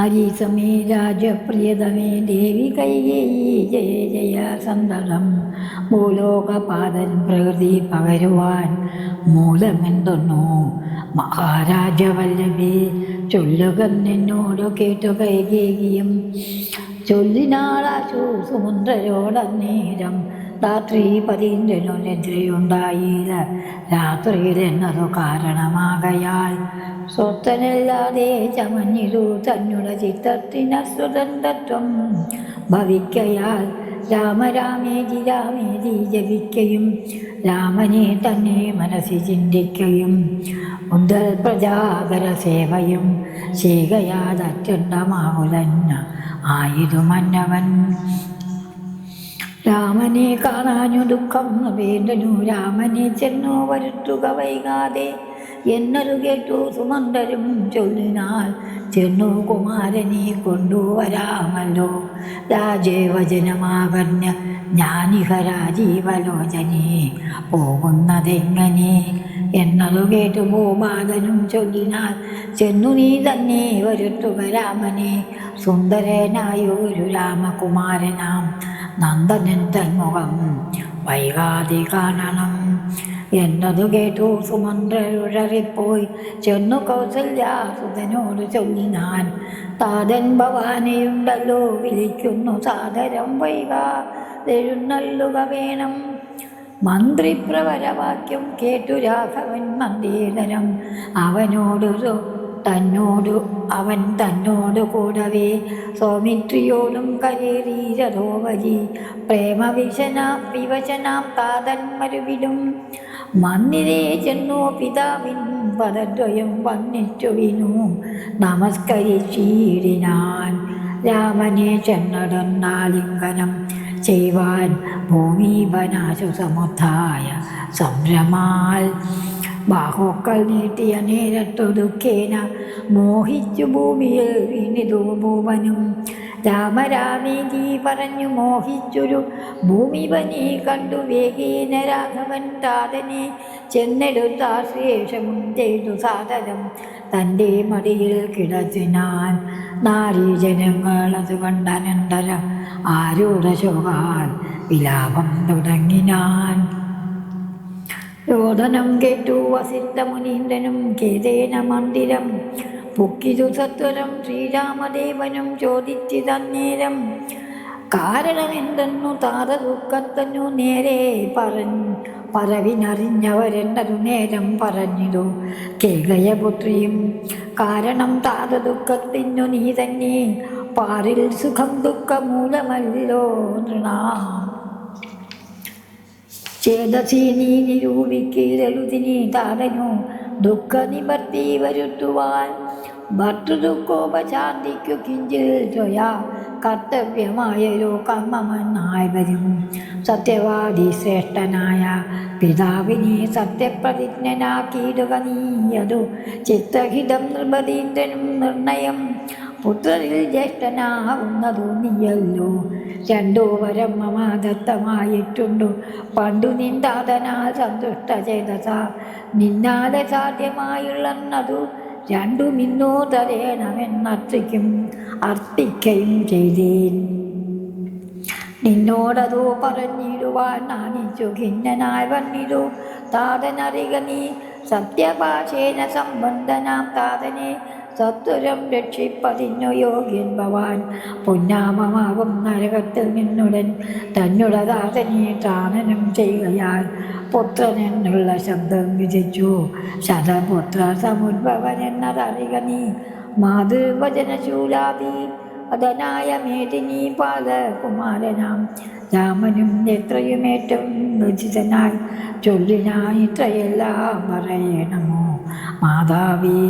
ആരീസമേ രാജപ്രിയതമേ ദേവി കൈകേയി ജയ ജയ സന്തതം. ഭൂലോകപാതൻ പ്രകൃതി പകരുവാൻ മൂലമെന്തൊന്നു മഹാരാജവല്ലഭി ചൊല്ലുക നിന്നോട് കേട്ടു കൈകേകിയും. ചൊല്ലിനാളാശു സുമുദ്രരോടന്നേരം രാത്രി പതിന്റെനു നിദ്രയുണ്ടായില്ല രാത്രിയിൽ എന്നതു കാരണമാകയാൽ സ്വത്തനല്ലാതെ ചമഞ്ഞിരു തന്നുട ചിത്തത്തിനസ്വതന്ത്രത്വം ഭവിക്കയാൽ രാമരാമേജി രാമേജി ജപിക്കയും രാമനെ തന്നെ മനസ്സിൽ ചിന്തിക്കയും മുതൽ പ്രജാകര സേവയും ചെയ്യുകയാതത്യന്തമാകുലന്ന ആയിരു മന്നവൻ രാമനെ കാണാഞ്ഞു ദുഃഖം വേണ്ടനു രാമനെ ചെന്നു വരുത്തുക വൈകാതെ. എന്നതു കേട്ടു സുമന്ദരും ചൊല്ലിനാൽ ചെന്നു കുമാരനെ കൊണ്ടുവരാമല്ലോ. രാജേവചനമാകഞ്ഞ ജ്ഞാനിക രാജീവലോചനെ പോകുന്നതെങ്ങനെ? എന്നതു കേട്ടു ഭൂപാലനും ചൊല്ലിനാൽ ചെന്നു നീ തന്നെ വരുത്തുക രാമനെ. സുന്ദരനായൊരു രാമകുമാരനാം നന്ദനൻ തന്മുഖം വൈകാതെ കാണണം എന്നതു കേട്ടു സുമന്ത്രരുഴറിപ്പോയി. ചെന്നു കൗസല്യാസുതനോട് ചൊല്ലി ഞാൻ താതൻ ഭവാനെയുണ്ടല്ലോ വിളിക്കുന്നു സാദരം വൈകാതെഴുന്നള്ളുക വേണം. മന്ത്രിപ്രവരവാക്യം കേട്ടു രാഘവൻ മന്ദീതരം അവനോടൊരു തന്നോടു അവൻ തന്നോട് കൂടവേ. സൗമിത്രിയോടും കരേറീരതോവരി പ്രേമവിശനാം വിവശനാം താതന്മരുവിലും മന്ദിരേ ചെന്നു പിതാവിൻ പദദ്വയം വന്നിച്ചുവിനു നമസ്കരിച്ചീടിനാൻ രാമനെ ചെന്നടന്നാലിംഗനം ചെയ്യുവാൻ ഭൂമിപനാശു സമുദ്ധായ സംരമാൽ. ബാഹുക്കൾ നീട്ടിയ നേരത്തു ദുഃഖേന മോഹിച്ചു ഭൂമിയിൽ വീണിതു ഭൂവനും രാമരാമേജി പറഞ്ഞു മോഹിച്ചൊരു ഭൂമിപനെ കണ്ടു വേഗേന രാഘവൻ താതനെ ചെന്നെടുത്താശേഷവും ചെയ്തു സാധനം. തന്റെ മടിയിൽ കിടച്ചിനാൻ നാരീജനങ്ങൾ അത് കണ്ടനന്തരം ആരോടശോകാൻ വിലാപം തുടങ്ങിനാൻ. രോദനം കേട്ടു വസിത്ത മുനീന്ദ്രനും കേതേന മന്ദിരം. പൊക്കിതു സത്വരം ശ്രീരാമദേവനും ചോദിച്ചു തന്നേരം. കാരണമെന്തെന്നു താത ദുഃഖത്തന്നു നേരെ പറഞ്ഞു പറവിനറിഞ്ഞവരെന്നതു നേരം പറഞ്ഞിതു. കേകയപുത്രിയും കാരണം താത ദുഃഖത്തിനു നീ തന്നെ പാറിൽ സുഖം ദുഃഖമൂലമല്ലോ നൃണാം. ചേതസി നീ നിരൂപിക്കീരലുതിനി താതനു ദുഃഖ നിവർത്തി വരുത്തുവാൻ ഭർത്തൃദുഃഖോപശാന്തിക്കു കിഞ്ചിൽ ത്വയാ കർത്തവ്യമായൊരു കർമ്മമെന്നായി വരും സത്യവാദി ശ്രേഷ്ഠനായ പിതാവിനെ സത്യപ്രതിജ്ഞനാക്കിയിടുക നീയതു ചിത്തഹിതം നൃപതീന്ദ്രനും നിർണയം പുത്രരിൽ ജ്യേഷ്ഠനാവുന്നതു നീയല്ലോ. രണ്ടു വരം മമാദത്തമായിട്ടുണ്ടു പണ്ടു നിന്ദാതനാൽ സന്തുഷ്ട ചേതസ നിന്നാലെ സാധ്യമായുള്ളതു രണ്ടു ഇന്നോ തരേണമെന്നർത്ഥിക്കും അർത്ഥിക്കുകയും ചെയ്തേൻ. നിന്നോടതു പറഞ്ഞിടുവാൻ നാണിച്ചു ഖിന്നനായി വന്നിരു താതനറിക നീ സത്യഭാഷേന സംബന്ധനാം താതനെ സത്വരം രക്ഷിപ്പതിന്നു യോഗ്യൻ ഭവാൻ പുന്നാമമാവും നരകത്തിൽ നിന്നുടൻ തന്നുടദാതനെ താനനം ചെയ്യുകയാൽ പുത്രൻ എന്നുള്ള ശബ്ദം വിധിച്ചു ശതപുത്ര സമുദ്ഭവൻ എന്നതറിക നീ. മാതൃവചനശൂലാദി അതനായ മേദിനി പാലകുമാരനാം രാമനും എത്രയും ഏറ്റവും ഉചിതനായി ചൊല്ലിനായി ഇത്രയെല്ലാം പറയണമോ? മാതാവേ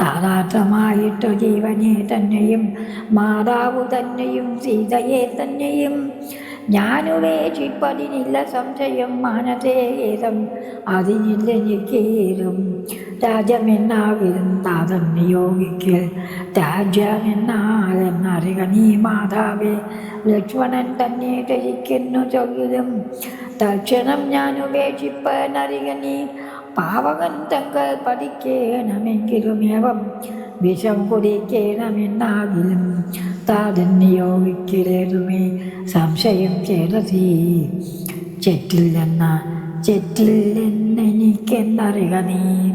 താതാത്രമായിട്ടു ജീവനെ തന്നെയും മാതാവു തന്നെയും സീതയെ തന്നെയും ഞാനുപേക്ഷിപ്പതിനില്ല സംശയം മാനസേതം അതിനില്ലെനിക്കേലും രാജമെന്നാവിലും താതം നിയോഗിക്കൽ. രാജ്യമെന്നാലെന്നറിക നീ മാതാവേ? ലക്ഷ്മണൻ തന്നെ ധരിക്കുന്നു ചൊല്ലിലും. തക്ഷണം ഞാൻ ഉപേക്ഷിപ്പനറിക നീ പാവകൻ തങ്ങൾ പഠിക്കണമെങ്കിലുമേവം വിഷം കുടിക്കണമെന്നാകിലും താതൻ നിയോഗിക്കലേതുമേ സംശയം ചേരതി ചെറ്റില്ലെന്ന ചെറ്റില്ലെന്നെനിക്കെന്നറിക നീ.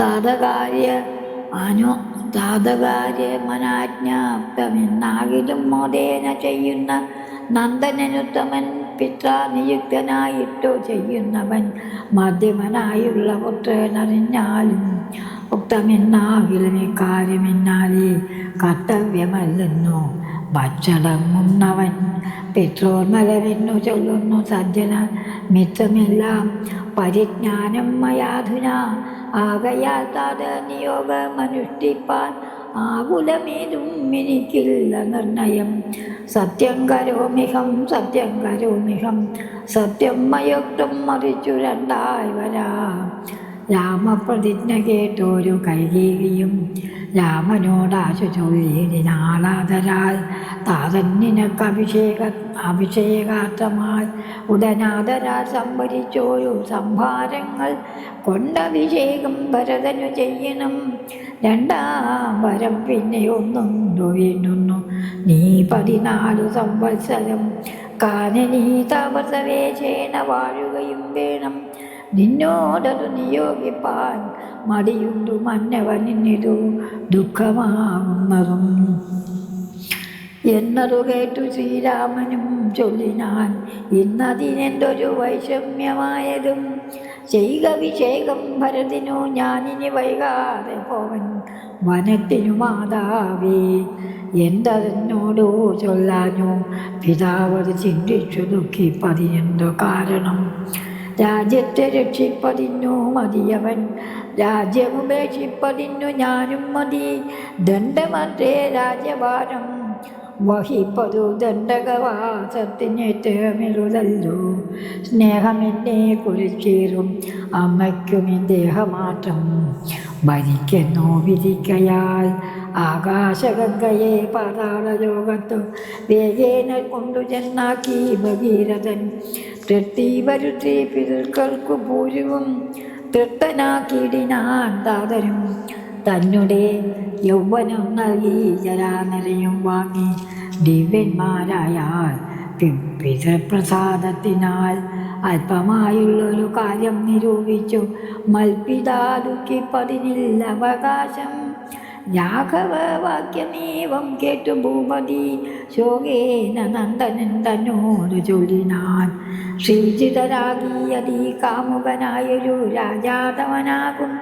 താതകാര്യ അനു താതകാര്യ മനാജ്ഞാപ്തമെന്നാകിലും മോദേന ചെയ്യുന്ന നന്ദനനുത്തമൻ പിത്ര നിയുക്തനായിട്ടോ ചെയ്യുന്നവൻ മധ്യമനായുള്ള പുത്രനറിഞ്ഞാലും ഉക്തമെന്നാകിലും ഇക്കാര്യമെന്നാലേ ഭക്ഷണമുന്നവൻ പിത്രോന്മലമെന്നു ചൊല്ലുന്നു സജ്ജന മിച്ചമെല്ലാം പരിജ്ഞാനം മയാധുന ആകയാൽ താത നിയോഗമനുഷ്ഠിപ്പാൻ ആകുലമേതും എനിക്കില്ല നിർണയം. സത്യം കരോമിഹം സത്യം കരോമിഹം. സത്യം മയക്കും മറിച്ചു രണ്ടായി വരാം രാമപ്രതിജ്ഞ കേട്ടൊരു കൈകേകിയും രാമനോടാശു ചൊല്ലിനാളാതരാൽ താതൻ നിനക്ക് അഭിഷേക അഭിഷേകാർത്ഥമായി ഉടനാദരാൽ സംഭരിച്ചോരു സംഭാരങ്ങൾ കൊണ്ടഭിഷേകം ഭരതനു ചെയ്യണം. രണ്ടാം വരം പിന്നെ ഒന്നും വേണ്ടുന്നു നീ പതിനാലു സംവത്സരം കാനനീ താപസവേശേന വാഴുകയും വേണം. നിന്നോടതു നിയോഗിപ്പാൻ മടിയുണ്ടു മന്നവനിന്നിതു ദുഃഖമാകുന്നതും എന്നതു കേട്ടു ശ്രീരാമനും ചൊല്ലിനാൻ ഇന്നതിനെന്തൊരു വൈഷമ്യമായതും. ചെയ്യുക വിഷേകം ഭരതിനു ഞാനിനി വൈകാതെ പോവൻ വനത്തിനു മാതാവേ എന്തതിനോടോ ചൊല്ലാനോ? പിതാവത് ചിന്തിച്ചു ദുഃഖി പതിനെന്തോ കാരണം? രാജ്യത്തെ രക്ഷിപ്പതിന്നു മതിയവൻ. രാജ്യമുപേക്ഷിപ്പതിന്നു ഞാനും മതി. ദണ്ഡമത്രേ രാജ്യഭാരം. വഹിപ്പതു ദണ്ഡകവാസത്തിനേറ്റമിരുതല്ലോ സ്നേഹമെന്നെ കുറിച്ചേറും അമ്മയ്ക്കും ഈ ദേഹമാറ്റം ഭരിക്കുന്നു വിധിക്കയാൽ ആകാശഗംഗയെ പാതാള ലോകത്തു വേഗേന കൊണ്ടു ചെന്നാക്കി ഭഗീരഥൻ. തൃപ്തി വരുത്തി പിതൃക്കൾക്കു പൂരുവും തൃപ്തനാക്കിയിടിനാൻ താതരും തന്നെ യൗവനം നൽകി ജരാനരയും വാങ്ങി ദിവ്യന്മാരായാൽ പിതൃപ്രസാദത്തിനാൽ അല്പമായുള്ളൊരു കാര്യം നിരൂപിച്ചു. മൽപിതാ ദുഃഖിപ്പതിനില്ല അവകാശം രാഘവ വാക്യമേവം കേട്ടു ഭൂപതി ശോകേന നന്ദനൻ തന്നോട് ചൊല്ലിനാൻ ശ്രീജിതരാകിയതീ കാമുകനായൊരു രാജാതവനാകും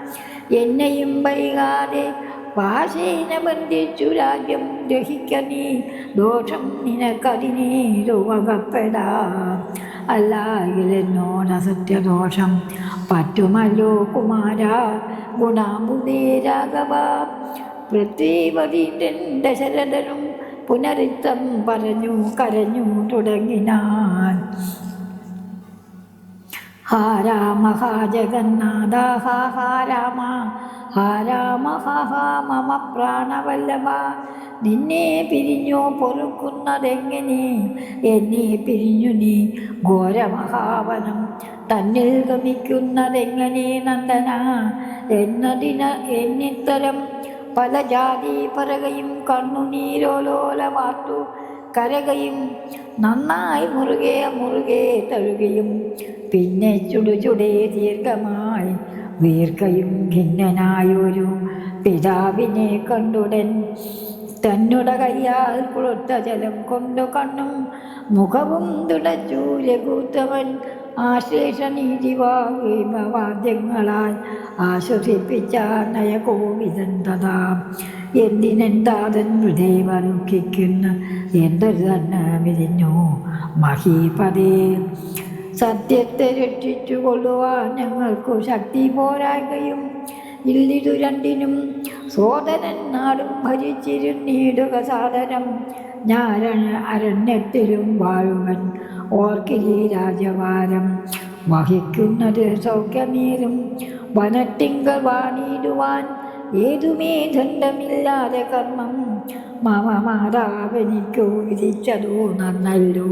എന്നെയും വൈകാതെ പാശേന ബന്ധിച്ചു രാജ്യം ഗ്രഹിക്ക നീ. ദോഷം നിനക്കതിനേരുവകപ്പെടാ അല്ലായെന്നോട് അസത്യദോഷം. പറ്റുമല്ലോ കുമാര. ഗുണാമുദേ രാഘവ. പൃഥ്വിപതിൻ ദശരഥനും പുനരിത്തം പറഞ്ഞു കരഞ്ഞു തുടങ്ങിനാൻ. ഹാ രാമ ഹാ ജഗന്നാഥ ഹാ രാമ. ഹാ രാമ ഹാ മമ പ്രാണവല്ലഭ. നിന്നെ പിരിഞ്ഞു പൊറുക്കുന്നതെങ്ങനെ? എന്നെ പിരിഞ്ഞു നീ ഘോരമഹാവനം. തന്നിൽ ഗമിക്കുന്നതെങ്ങനെ നന്ദന? എന്നതിന് എന്നിത്തരം പല ജാതി പറകയും കണ്ണുനീരോലോലമാർത്തു കരകയും നന്നായി മുറുകെ മുറുകെ തഴുകയും പിന്നെ ചുടുചുടേ ദീർഘമായി വീർക്കയും ഖിന്നനായൊരു പിതാവിനെ കണ്ടുടൻ തന്നുട കയ്യാൽ കുളിർത്ത ജലം കൊണ്ടു കണ്ണും മുഖവും തുടച്ചു രഘുത്തവൻ ആശ്ലേഷ ആശ്വസിപ്പിച്ച നയകോവിതൻ തഥാ എന്തിനെന്താതൻ ഹൃദയ ദുഃഖിക്കുന്ന എന്തൊരു തന്നെ വിരിഞ്ഞു മഹീപതേ. സത്യത്തെ രക്ഷിച്ചു കൊള്ളുവാൻ ഞങ്ങൾക്കു ശക്തി പോരായ്കയും ഇല്ലിതു രണ്ടിനും സോദരൻ നാടും ഭരിച്ചിരുന്നീടുക സാധനം. ഞാരണ അരണ്യത്തിലും വാഴുവൻ ഓർക്കിലി രാജവാരം. വഹിക്കുന്നത് സൗഖ്യമേറും. വനത്തിങ്കൽ വാണിടുവാൻ ഏതുമേ ദണ്ഡമില്ലാതെ കർമ്മം. മമ മാതാവെനിക്കോ വിധിച്ചതോ നന്നല്ലോ.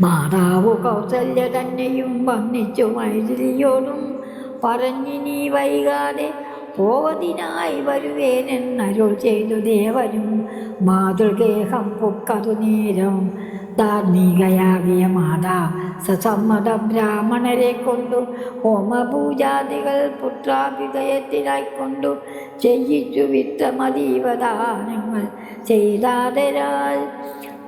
മാതാവ് കൗസല്യ തന്നെയും വന്നിച്ചു മൈഥിലിയോടും പറഞ്ഞിനി വൈകാതെ പോവതിനായി വരുവേനെന്നരുൾ ചെയ്തു ദേവനും. മാതൃഗേഹം പൊക്കതു നേരം ധാർമ്മികയാകിയ മാതാ. സസമ്മത ബ്രാഹ്മണരെ കൊണ്ടു. ഹോമപൂജാദികൾ പുത്രാഭിതയത്തിനായിക്കൊണ്ടു ചെയ്യിച്ചു വിത്തമതീവദാനങ്ങൾ ചെയ്താതരാൽ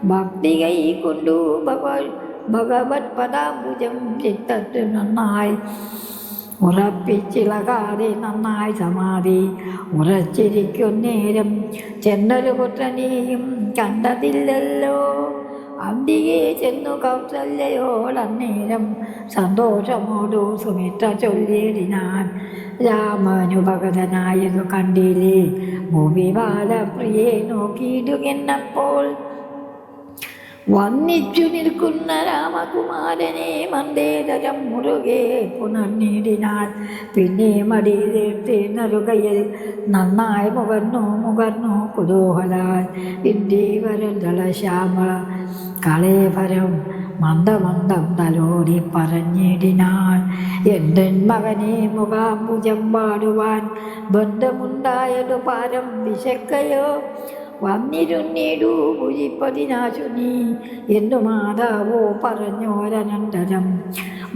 ഭക്തി കൈക്കൊണ്ടു ഭഗവ ഭഗവത് പദാംബുജം ചിത്തത്തിൽ നന്നായി. ഉറപ്പിച്ചിളകാതെ നന്നായി സമാധി. ഉറച്ചിരിക്കുന്നേരം ചെന്നൊരു പുത്രനെയും കണ്ടതില്ലല്ലോ. അന്തിയെ ചെന്നു കൗസല്യയോടന്നേരം സന്തോഷമോടു സുമിത്ര ചൊല്ലിയിടിനാൻ രാമനു ഭഗതനായതു കണ്ടില്ലേ? ഭൂമിപാലപ്രിയെ നോക്കിയിടുകെന്നപ്പോൾ വന്നിച്ചു നിൽക്കുന്ന രാമകുമാരനെ മന്ദേതരം മുറുകെ പുണർന്നിടിനാൽ പിന്നെ മടി തീർത്തിനറുകയിൽ നന്നായി മുകർന്നു മുകർന്നു കുതൂഹലാൽ. ഇന്ത്യ വരന്തള ശ്യാമ കളേപരം മന്ദമന്ദം തലോടി പറഞ്ഞിടിനാൾ. എന്റെ മകനെ മുഖാംബുജം പാടുവാൻ ബന്ധമുണ്ടായതു പാരം വിശക്കയോ? വന്നിരുന്നിടൂ ഭുജിപ്പതിനാശു നീ. എന്നു മാതാവോ പറഞ്ഞോരനന്തരം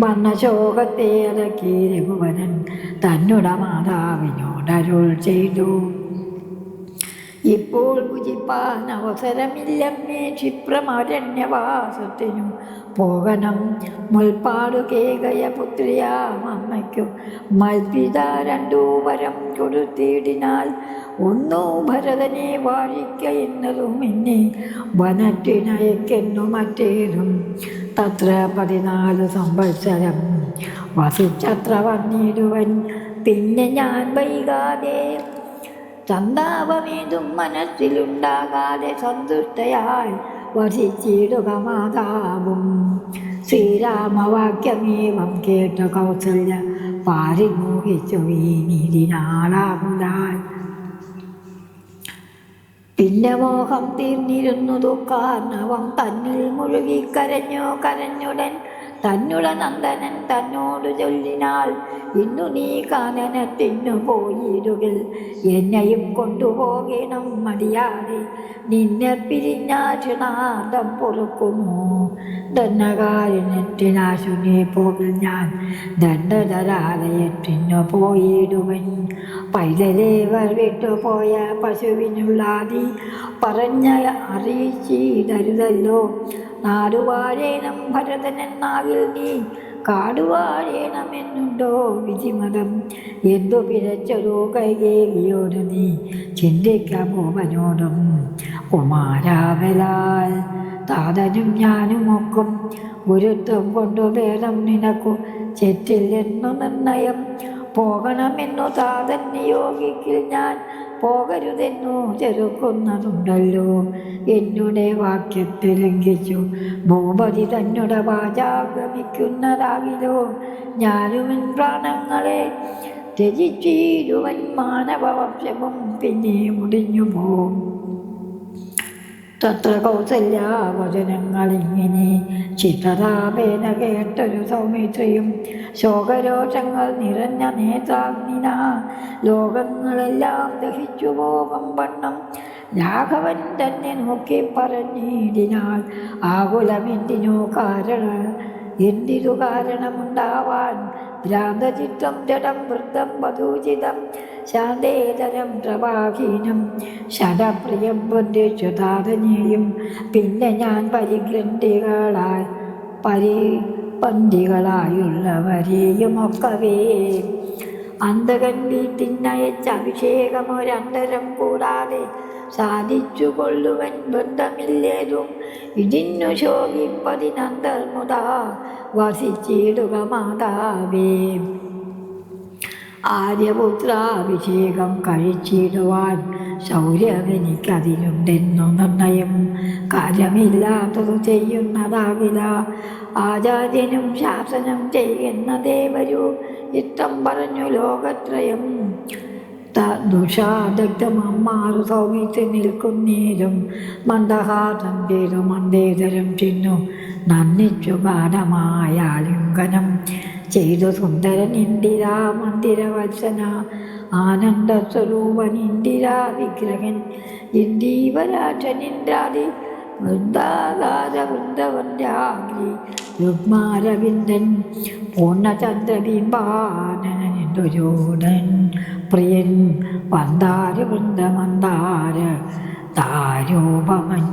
വർണശോകത്തെ അലക്കി രഘുവരൻ തന്നുട മാതാവിനോടരുൾ ചെയ്തു. ഇപ്പോൾ ഭുജിപ്പാൻ അവസരമില്ലമ്മേ ക്ഷിപ്രമരണ്യവാസത്തിനു. പോകണം. മുൽപ്പാടു കേകയ പുത്രിയാം അമ്മയ്ക്കു മൽപിത രണ്ടു വരം കൊടുത്തിടിനാൽ ഒന്നു ഭരതനെ വാഴിക്ക എന്നതും എന്നെ വനത്തിനയക്കെന്നു മറ്റേതും. തത്ര പതിനാല് സംവത്സരം വസിച്ചത്ര വന്നിടുവൻ. പിന്നെ ഞാൻ വൈകാതെ ചന്താപമേതും മനസ്സിലുണ്ടാകാതെ സന്തുഷ്ടയായി വസിച്ചിടുക മാതാവും ശ്രീരാമവാക്യമേവം കേട്ട കൗസല്യ പാരിമോഹിച്ചു വീണിതിനാളാകുലാൽ പിന്നെ മോഹം തീർന്നിരുന്നു കാരണവം തന്നിൽ മുഴുകി കരഞ്ഞോ കരഞ്ഞുടൻ തന്നുട നന്ദനൻ തന്നോട് ചൊല്ലിനാൾ ഇന്നു നീ കാനനത്തിനു പോയിടുകിൽ എന്നെയും കൊണ്ടുപോകണം മടിയാതെ. നിന്നെ പിരിഞ്ഞാശുനാദം പൊറുക്കുമോ? ദണ്ണകാരനത്തിനാശുനെ പോകിൽ ഞാൻ. ദണ്ഡതരാലയറ്റിനു പോയിടുവൻ. പൈതലേവർ വിട്ടുപോയ പശുവിനുള്ളാതി പറഞ്ഞ അറിയിച്ചിടരുതല്ലോ നാടുവാഴേണം ഭരതനെന്നാകിൽ നീ. കാടുവാഴേണമെന്നുണ്ടോ വിധിമതം? എന്തു പിഴച്ചൊരു കൈകേവിയോട് നീ? ചിന്തിക്കാമോ മനോടും കുമാരാവലാൽ താതനും ഞാനുമൊക്കും. ഗുരുത്വം കൊണ്ടു ഭേദം നിനക്കു ചെറ്റില്ലെന്നു നിർണയം. പോകണമെന്നു താതൻ നിയോഗിക്കിൽ ഞാൻ പോകരുതെന്നു ചെറുക്കുന്നതുണ്ടല്ലോ. എന്നുടെ വാക്യത്തെ ലംഘിച്ചു. ഭൂപതി തന്നുടെ വാചാഗമിക്കുന്നതാകിലോ? ഞാനും പ്രാണങ്ങളെ രചിച്ചീരുവൻ മാനവവംശവും പിന്നെ മുടിഞ്ഞു പോവും തത്ര കൗസല്യാവചനങ്ങളിങ്ങനെ ചിത്രതാപേന കേട്ടൊരു സൗമിത്രിയും ശോകരോഷങ്ങൾ നിറഞ്ഞ നേതാഗ്നിന ലോകങ്ങളെല്ലാം ദഹിച്ചു പോകും വണ്ണം. രാഘവൻ തന്നെ നോക്കി പറഞ്ഞിടിനാൽ ആകുലമെന്തിനു കാരണ എന്തിനു കാരണമുണ്ടാവാൻ? ഭ്രാന്തചിത്രം ജഡം വൃദ്ധം വധൂചിതം ശാന്തേതരം പ്രവാഹീനം. ഷടപ്രിയം ബന്ധിച്ചുതാതനെയും പിന്നെ ഞാൻ പരിഗ്രന്ഥികളായി പരി പന്തികളായുള്ളവരെയും ഒക്കവേ അന്തകൻ വീട്ടിനയച്ച അഭിഷേകമൊരന്തരം കൂടാതെ സാധിച്ചു കൊള്ളുവൻ ബന്ധമില്ലേതും? ഇതിന്നു ശോഭിപ്പതിനന്തർമുത വസിച്ചിടുക മാതാവേ. ആര്യപുത്രാഭിഷേകം കഴിച്ചിടുവാൻ ശൗര്യമെനിക്കതിലുണ്ടെന്നു നിർണയം. കാര്യമില്ലാത്തത് ചെയ്യുന്നതാകില്ല ആചാര്യനും ശാസനം ചെയ്യുന്ന ദേവരു ഇത്തം പറഞ്ഞു ലോകത്രയം. ദുഷാദഗ്ധമമ്മാറു സൗമിച്ച് നിൽക്കുന്നേരും മന്ദഹാസം ചെയ്തു മന്ദേതരം ചിന്നു. നന്ദിച്ചു ഗാഠമായ ലിംഗനം. ചെയ്തു സുന്ദരൻ ഇന്ദിരാ മന്ദിരവത്സന ആനന്ദ സ്വരൂപൻ ഇന്ദിരാ വിഗ്രഹൻ ഇന്ദീവരാജൻ ഇന്ദ്രാദി വൃന്ദാകാര വൃന്ദവന്യാഗ്രി രുഗ്മാരവിന്ദൻ പൂർണചന്ദ്രബിംബാനനൻ ദുര്യോധൻ പ്രിയൻ വന്ദാര വൃന്ദമന്ദാര താരോപമൻ